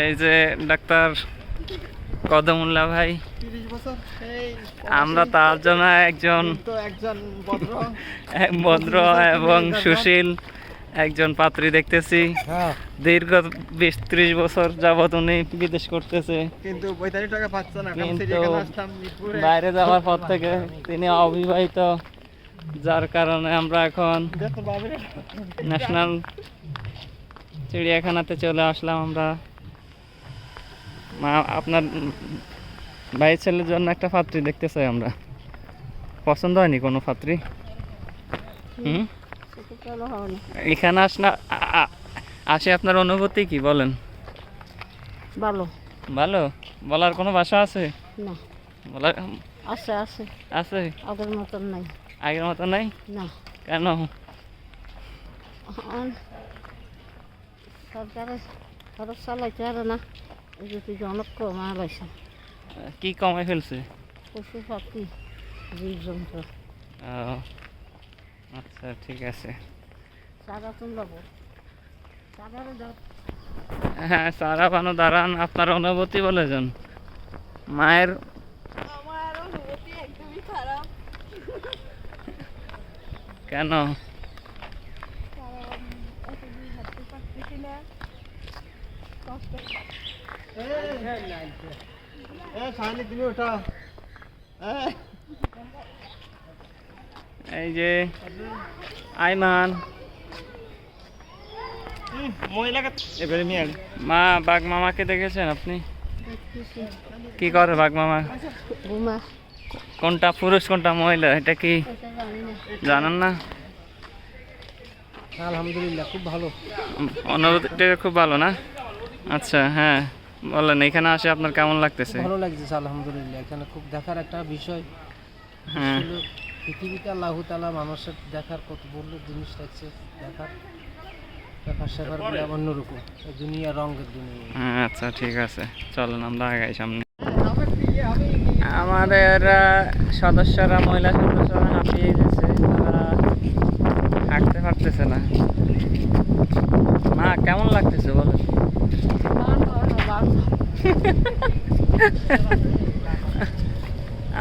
এই যে ডাক্তার কদমুল্লা ভাই। আমরা তার জন্য একজন ভদ্র। এবং সুশীল একজন। পাত্রী দেখতেছি। হ্যাঁ। দীর্ঘ বিশ ত্রিশ বছর যাবত উনি বিদেশ করতেছে। কিন্তু টাকা পাচ্ছে না বাইরে যাওয়ার পর থেকে তিনি অবিবাহিত যার কারণে আমরা এখন ন্যাশনাল চিড়িয়াখানাতে চলে আসলাম আমরা। মা আপনার ভাই ছেলের জন্য একটা পাত্রী দেখতে চাই আমরা। পছন্দ হয়নি কোনো পাত্রী হুম? এখানে আসনা আসে আপনার অনুভূতি কি বলেন? ভালো। ভালো? বলার কোনো ভাষা আছে? না। বলার আছে আছে। আছে? আগের মতন নাই। আগের মতো নাই? না। কেন? সরকারে খরচ চালাইতে পারে না এই যে তুই অনেক কমা লাইছে কি কমে ফেলছে? পশু পাখি জীব জন্তু ও, আচ্ছা ঠিক আছে। চারা তুমি হ্যাঁ সারা বানো দাঁড়ান আপনার অনুভূতি মায়ের অনুভূতি একদমই খারাপ। কেন? এই, যে আইমান। মা বাঘ মামাকে দেখেছেন আপনি? কি করে বাঘ মামা? কোনটা পুরুষ কোনটা মহিলা এটা কি জানেন না? আলহামদুলিল্লাহ খুব ভালো। অনুভূতিটা খুব ভালো না? আচ্ছা হ্যাঁ। বলেন এখানে আসে আপনার কেমন লাগতেছে? ভালো লাগতেছে আলহামদুলিল্লাহ। এখানে খুব দেখার একটা বিষয়। হ্যাঁ। পৃথিবীতে আল্লাহ তালা মানুষের দেখার কত বলল জিনিস রাখছে দেখার। দেখার সেবারগুলো অন্যরকম দুনিয়া রঙের দুনিয়া। হ্যাঁ আচ্ছা ঠিক আছে। চলেন আমরা আগাই সামনে। আমাদের সদস্যরা মহিলা সদস্যরা হাঁপিয়ে গেছে তারা হাঁটতে পারতেছে না মা কেমন লাগতেছে বলেন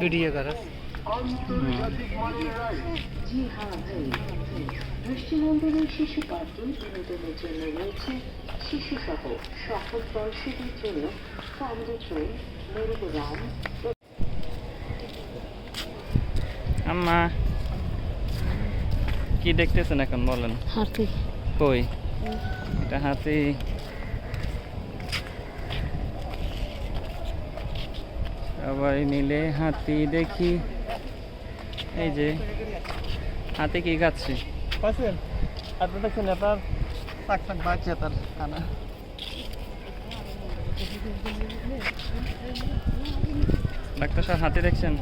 ভিডিও করা। আন্তর্জাতিক মানের রাইড জি হ্যাঁ। ভাই দৃষ্টিনন্দনের শিশু পার্কে বিনোদনের জন্য রয়েছে শিশু সহ সকল বয়সীদের জন্য ফ্যামিলি ট্রেন আম্মা কি দেখতেছেন এখন বলেন? হাতি। কই? এটা হাতি। সবাই মিলে হাতি দেখি। এই যে হাতি কি খাচ্ছে? আপনি দেখছেন এটার শাক শাক বাড়ছে তার খানা ডাক্তার সাহেব হাতি দেখছেন?